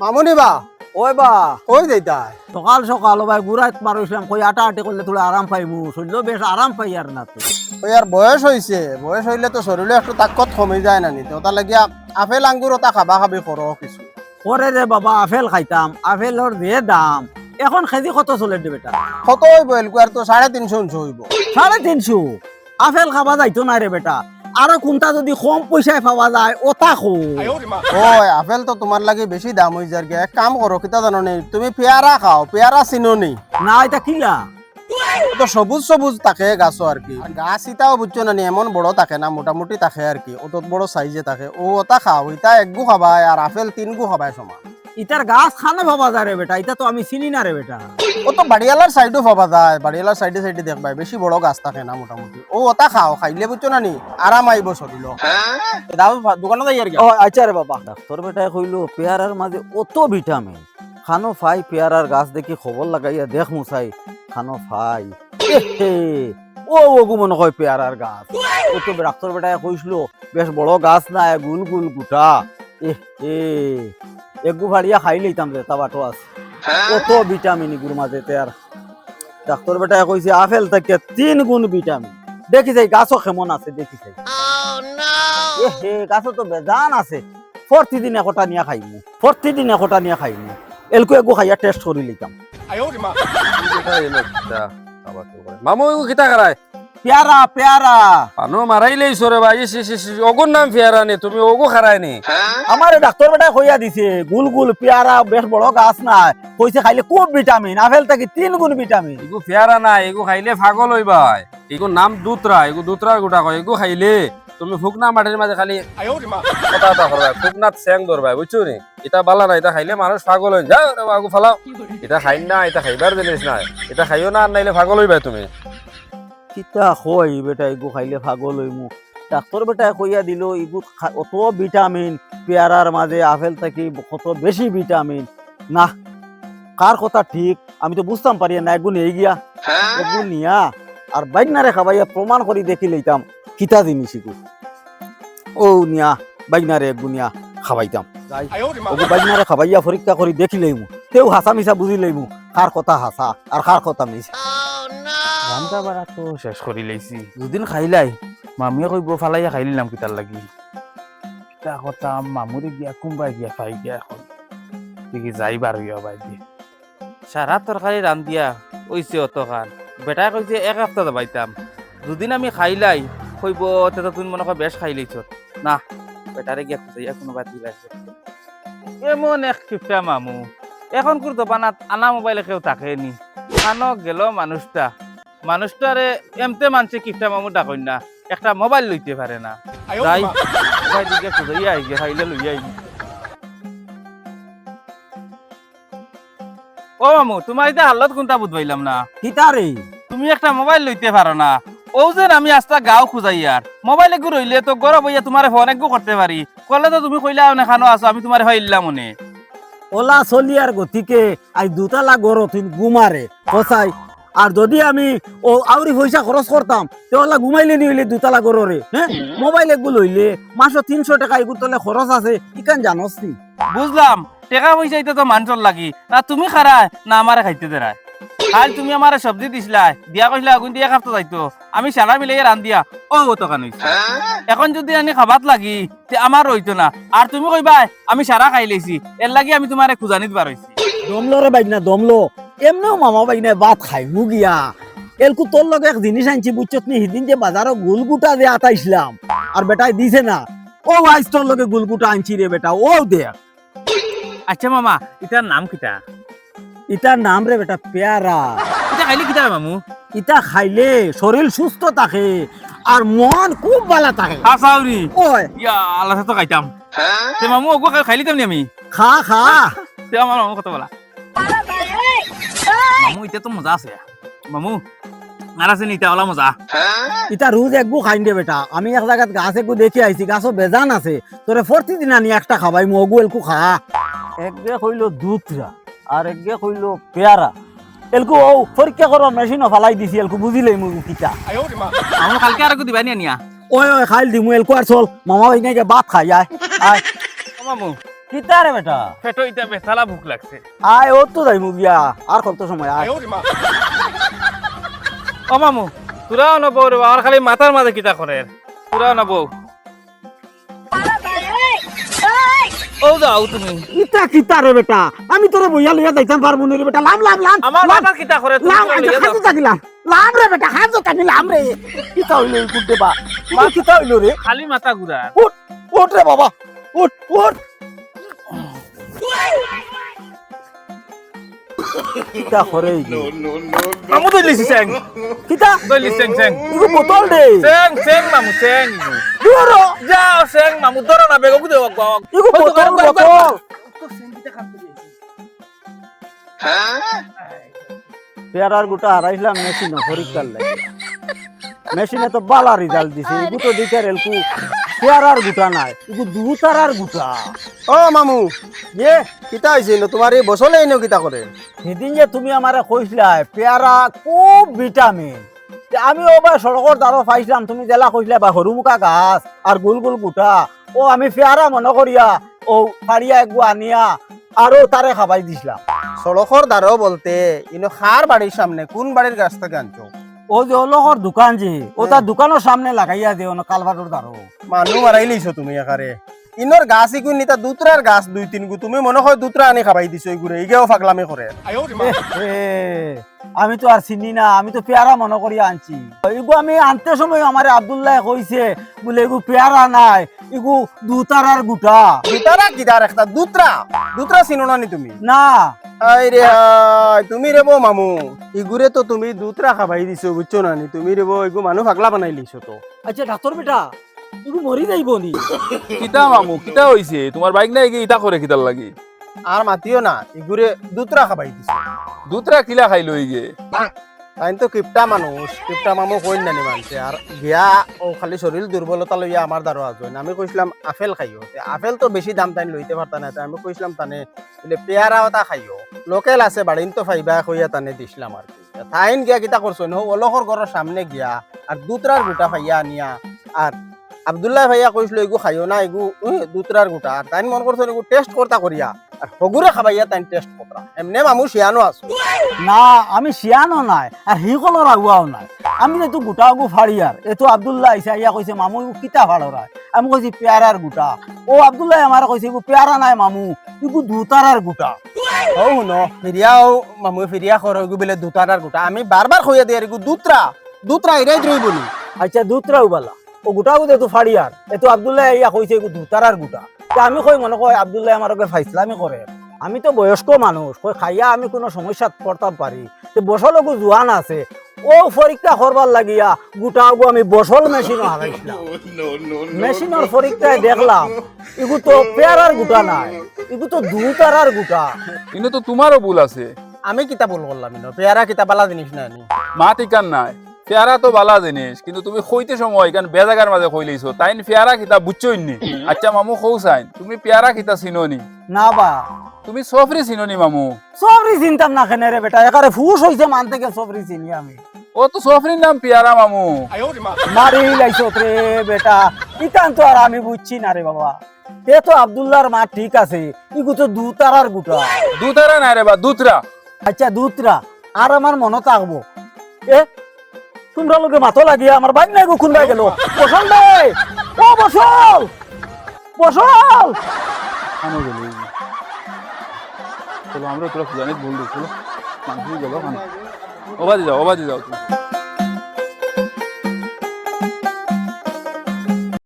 মামুনি বা। ওই বা। কই যাইতাই সকাল সকাল ভাই গুড়াইত মারুছিলাম কই আটা আটি করলে তোরা আরাম পাইমু শরীর বেশ আরাম পাই আর না তো। ওই আর বয়স হইছে বয়স হইলে তো শরীরে একটু তাকত কমে যায় না নি তো তার লাগিয়া আপেল আঙ্গুর ওটা খাবা খাবি করো কিছু। পরে রে বাবা আপেল খাইতাম আপেলর যে দাম। এখন কেজি কত চলে দে বেটা? কত হইব এলকু? আর তো সাড়ে তিনশো হইব। সাড়ে তিনশো? আপেল খাবা যাইতো না রে বেটা। আরও কোনটা যদি কম পয়সায় পাওয়া যায় ওটা খো। ওই আপেল তো তোমার লাগে বেশি দাম হয়ে যায় এক কাম করো কিতা জানো নি তুমি পেয়ারা খাও পেয়ারা চিনো নি না এটা কিলা। তো সবুজ সবুজ থাকে গাছ আর কি। গাছ ইটাও বুঝছ না এমন বড় থাকে না মোটামুটি থাকে আর কি। অত বড় সাইজে থাকে। ও ওটা খাও ইটা এক গু খাবাই আর আপেল তিন গু খাবাই সমান। ইটার গাছ খানে ভাবা যায় রে বেটা এটা তো আমি চিনি না রে বেটা। ও তো বাড়িয়ালার সাইডও পাবা যায় বাড়িয়ালার সাইডে সাইডে দেখবাই বেশি বড় গাছ থাকে না মোটামুটি। ও ওটা খাও খাইলে বুঝছ না নি? আরাম আইব শরীর দাও দোকানে যাই আর কি ও আচ্ছা রে বাবা। ডাক্তার বেটায় কইলো পেয়ারার মাঝে অত ভিটামিন। খানো ফাই পেয়ারার গাছ দেখি খবর লাগাইয়া দেখ মুসাই খানো ফাই। ও ওগু মনে হয় পেয়ারার গাছ। ও তো ডাক্তার বেটায় কইছিল বেশ বড় গাছ না গুল গুল গুটা। এ একগু ভাড়িয়া খাই লইতাম রে তা বাটো আছে কত ভিটামিন এগুর মাঝে আর। ডাক্তার বেটায় কইছে আপেল থেকে তিন গুণ ভিটামিন দেখি যাই গাছও কেমন আছে দেখি যাই। এ হে গাছও তো বেজান আছে। প্রতিদিন একটা নিয়ে খাইমু প্রতিদিন একটা নিয়ে খাইমু এলকু একগু খাইয়া টেস্ট করি লিতাম মামু কিতা করায় পেয়ারা পেয়ারা। পানো মারাই লইছো রে ভাই ইস, নাম ফিয়ারা নি তুমি ওগো খারায় নি? আমার ডাক্তার বেটা কইয়া দিছে গুল গুল পেয়ারা বেশ বড় গাছ না কইছে খাইলে খুব ভিটামিন আপেল থেকে তিন গুণ ভিটামিন। এগো ফিয়ারা না এগো খাইলে পাগল হইবাই এগো নাম দুতরা এগো দুতরার গোটা কয় এগো খাইলে। তুমি ফুকনা মাটির মাঝে খালি কথা কথা করবা ফুকনাত স্যাং ধরবাই বুঝছ নি? এটা বালা না এটা খাইলে মানুষ পাগল হই যাও বাগু ফালাও। এটা খাই না এটা খাইবার জিনিস না এটা খাইও না আর নাইলে পাগল হইবাই তুমি। কিতা কই বেটা এগু খাইলে পাগল হইমু ডাক্তার বেটা কইয়া দিল ইগু অত ভিটামিন পেয়ারার মাঝে আপেল থাকি কত বেশি ভিটামিন। না কার কথা ঠিক আমি তো বুঝতাম পারি না এগুন এই গিয়া এগুন নিয়া আর বাইনারে খাবাইয়া প্রমাণ করি দেখি লইতাম কিতা জিনিস ইগু ও নিয়া বাইনারে এগু নিয়া খাবাইতাম। ওগু বাইনারে খাবাইয়া পরীক্ষা করি দেখি লইমু তেও হাসা মিশা বুঝি লইমু কার কথা হাসা আর কার কথা মিশা রান্দা বাড়া তো। শেষ কৰি লাইছি দুদিন খাইলাই। মামীয়ে কইব ফালাইয়া খাই লিলাম কিতাৰ লাগি। কিতা কথা মামুৰে গিয়া কোনবাই গিয়া পাই গিয়া এখন দেখি যাই বাৰ গিয়া বাই দিয়ে। সারা তরকারি রান্ধিয়া ওইছে অতখান বেটাই কইছে এক সপ্তাহ বাইতাম দুদিন আমি খাইলাই। কইব তেতো তুমি মনে কর বেশ খাই লাইছ না বেটারে গিয়া খুঁজাইয়া কোনোবা দিলাইছে এমন এক কিপটা মামু। এখন কোর দোকানাত আনা মোবাইলে কেউ থাকেনি আনো গেল মানুষটা মানুষটারে এমতে মানছে কিপটা মামু ডাকই না একটা মোবাইল লইতে পারে না। দিকে আই আই। ও মামু তোমার এটা হালত কোনটা বুঝবাইলাম না। কিতা রে তুমি একটা মোবাইল লইতে পারো না। ও যে আমি আস্তা গাও খুঁজাই আর। মোবাইল একটু রইলে তো গরম হইয়া তোমার ফোন একটু করতে পারি। করলে তো তুমি কইলা খানো আছো আমি তোমার হইলাম মনে। ওলা চলিয়ার গতিকে আই দুতালা গড় তুই গুমারে আর যদি আমি ও আউরি পয়সা খরচ করতাম তেওলা ঘুমাইলে নি হইলে দুতালা গড়রে হ্যাঁ মোবাইল এগুলো হইলে মাসে তিনশো টাকা এগুলো তোলে খরচ আছে ইকান জানস নি? বুঝলাম টাকা পয়সা এটা তো মানুষের লাগি। না তুমি খারায় না আমারে খাইতে দেরায় কাল তুমি আমারে সবজি দিছিলা দিয়া কইলা আগুন দিয়া খাবতো যাইতো। আমি সারা মিলাই রান্ধিয়া ও তখন হইছে এখন যদি আমি খাবাত লাগি তে আমার রইতো না। আর তুমি কইবা আমি সারা খাই লাইছি এর লাগি আমি তোমারে খুজানিত বার হইছি দমলো রে বাইনা দমলো। এমনিও মামা বাইনা ভাত খাই গিয়া। এলকু তোর লগে এক জিনিস আনছি বুঝছত নি সেদিন যে বাজারও গুলগুটা যে আতাইছিলাম আর বেটাই দিছে না। ও আইস তোর লগে গুলগুটা আনছি রে বেটা ও দেখ আচ্ছা মামা ইটার নাম কিটা? ইটার নাম রে বেটা পেয়ারা এটা খাইলে কিটা মামু? ইটা খাইলে শরীর সুস্থ থাকে আর মন খুব ভালো থাকে। হাসাউরি ওই ইয়া আল্লাহ তো খাইতাম তে মামু ওগো খাইলি তেমনি আমি? খা খা। তে আমার মামু কথা বলা। মামু এটা তো মজা আছে। মামু আর আছে নি? এটা ওলা মজা। ইটা রোজ একগু খাইন দে বেটা। আমি এক জায়গাত গাছ একগু দেখি আইছি গাছও বেজান আছে। তোরে প্রতিদিন আনি একটা খাবাই মগু এলকু খা। একগে কইল দুধরা আর একগে কইল পেয়ারা এলকু ও পরীক্ষা করো মেশিনও ফালাই দিছি এলকু বুঝিলেই মুগু কিটা মামু কালকে আর একটু দিবাই নিয়া ওই ওই খাইল দিমু এলকু আর চল। মামা ভাই নাকি ভাত খাই আয় আয় মামু। কিতা রে বেটা? পেটো ইটা বেতালা ভুক লাগছে। আয় ও তো যাই মুগিয়া আর কত সময় আয়। ও মামু তোরাও নবৌ রে আর খালি মাথার মাঝে কিতা করে? তোরাও নবৌ ও যাও তুমি। কিতা কিতা রে বেটা? আমি তোরে বইয়া লইয়া যাইতাম পারব না রে বেটা। লাম লাম লাম। আমার মাথার কিতা করে তুমি লাম যাও। হাজু তাকিলাম লাম রে বেটা হাজু তাকিলাম রে। কিতা হইল এই কুটে বা? মা কিতা হইল রে? খালি মাথা ঘুরা। উঠ উঠ রে বাবা। উঠ উঠ। কিতা করে মামু দই লিছি চেং কিতা? দই লিছি চেং চেং ইগো বোতল দে। চেং চেং মামু চেং দুরো যাও চেং মামু ধরো না বেগো গুদে বাবা। ইগো বোতল বোতল। পেয়ারার গোটা হারাইলাম মেশিনে পরীক্ষার লাগে। মেশিনে তো বালা রেজাল্ট দিছে। ইগু তো দিতে রেলকু। পেয়ারার গোটা নাই। ইগু দুতারার গোটা। ও মামু। ইয়ে কিতা হয়েছে নো? তোমার এই বসলে এনে কিতা করে সেদিন যে তুমি আমারে কইছিলা পেয়ারা খুব ভিটামিন। আমি ওবার সড়কর দ্বারো পাইছিলাম তুমি জেলা কইছিলা বা হরুমুখা গাছ আর গোল গোল গোটা। ও আমি পেয়ারা মনে করিয়া ও ফাড়িয়া একগু আনিয়া আরও তারে খাবাই দিছিলাম। সড়কর দ্বারও বলতে ইনো খার বাড়ির সামনে কোন বাড়ির গাছ থেকে আনছো? ও যে দোকান যে, ও তার দোকানের সামনে লাগাইয়া দেও না কালভার দ্বারো মানুহ মারাই তুমি একারে ইনোর গাছ ইগুন নিতা দুতরার গাছ দুই তিন গু। তুমি মনে হয় দুতরা আনি খাবাই দিছো এগুলো ফাগলামি করে আমি তো আর চিনি না আমি তো পেয়ারা মনে করি আনছি। এগু আমি আনতে সময় আমার আব্দুল্লাহ কইছে বলে এগু পেয়ারা নাই এগু দুতারার গুটা। দুতারা কিদার একটা? দুতরা দুতরা চিনো না নি তুমি? না। আই রে তুমি রে বো মামু। ইগুরে তো তুমি দুতরা খাবাই দিছো বুঝছ না নি? তুমি রে বো এগু মানুহ ফাগলা বানাই লিছো তো। আচ্ছা ডাক্তার বেটা এগু মরি যাইব নি কিতা মামু কিতা হইছে তোমার বাইক নাই কি? ইটা করে কিতার লাগি? আর মাতিও না ইগুরে দুতরা খাবাই দিছো। দুতরা কিলা খাইলো ইগে তাই তো কিপটা মানুষ কিপটা মামু কইন নানি মানছে। আর গিয়া ও খালি শরীর দুর্বলতা লইয়া আমার দ্বারা আমি কইছিলাম আপেল খাইও। তে আপেল তো বেশি দাম তাই লইতে পারতা না তে আমি কইছিলাম তানে বলে পেয়ারা ওটা খাইও। লোকেল আছে বাড়িন তো ফাইবা কইয়া তানে দিছিলাম আর কি। তাইন গিয়া কিতা করছ ন অলখর ঘরের সামনে গিয়া আর দুতরার গোটা ফাইয়া আনিয়া আর আবদুল্লাহ ভাইয়া কইছিল এগু খাইও না এগু দুতরার গোটা। আর তাইন মন করছ এগু টেস্ট করতা করিয়া। আর হগুরে খাবাইয়া তাইন টেস্ট করতা। এমনে মামু শিয়ানো আছো। না আমি শিয়ানো নাই আর হি হিকলর আগুয়াও নাই। আমি যেহেতু গোটা আগু ফাড়িয়ার এতো আব্দুল্লাহ আইসা ইয়া কইছে মামু এগু কিতা ফাড়রায় আমি কইছি পেয়ারার গোটা। ও আব্দুল্লাহ আমার কইছে এগু পেয়ারা নাই মামু। এগু দুতারার গোটা। ও শুন ফিরিয়াও মামু ফিরিয়া খর হইগু বেলে দুটারার গোটা। আমি বারবার কইয়া দিই এগু দুতরা দুতরা এরাই রইব বলি আচ্ছা দুতরা উবালা ও গোটা গুদে তো ফাড়িয়ার এতো আব্দুল্লাহ ইয়া কইছে দুতারার গোটা। তা আমি কই মনে কই আব্দুল্লাহ আমার ওকে ফাইসলামি করে আমি তো বয়স্ক মানুষ কই খাইয়া আমি কোনো সমস্যাত পড়তাম পারি তো বসলকু জোয়ান আছে ও পরীক্ষা করবার লাগিয়া গোটা আগু আমি বসল মেশিনও হারাইছিলাম মেশিনের পরীক্ষায় দেখলাম এগু তো পেয়ারার গোটা নাই। এগু তো দুতারার গোটা। কিন্তু তো তোমারও ভুল আছে। আমি কিতা বল করলাম পেয়ারা কিতা বালা জিনিস নাই নি? মা টিকান নাই। পেয়ারা তো বালা জিনিস কিন্তু তুমি কইতে সময় কারণ বেজাগার মাঝে কই লইছো। তাইন পেয়ারা কিতা বুঝছই নি আচ্ছা মামু কৌ চাইন তুমি পেয়ারা কিতা চিননি? না বা। তুমি সফরি চিননি মামু? সবরি চিন্তাম না কেনে রে বেটা? একারে ফুস হইছে মান থেকে সবরি চিনি আমি। ও তো সফরির নাম পেয়ারা মামু। মারি লাইছো রে বেটা। ইতান তো আর আমি বুঝছি না রে বাবা। এ তো আব্দুল্লাহর মা ঠিক আছে ইগু তো দুতারার গুটা। দুতারা নাই রে বা দুতরা। আচ্ছা দুতরা। আর আমার মনে থাকব। এ তোমরা লোকে মাথো লাগিয়া আমার বাইক নাই গো, খুনবাই গেল। বসল রে ও, বসল। বসল। আমি গেল চলো, আমরা তোরা জানিস বল দিই চলো মানুষ গেল ওবাদি যাও ওবাদি যাও। তুমি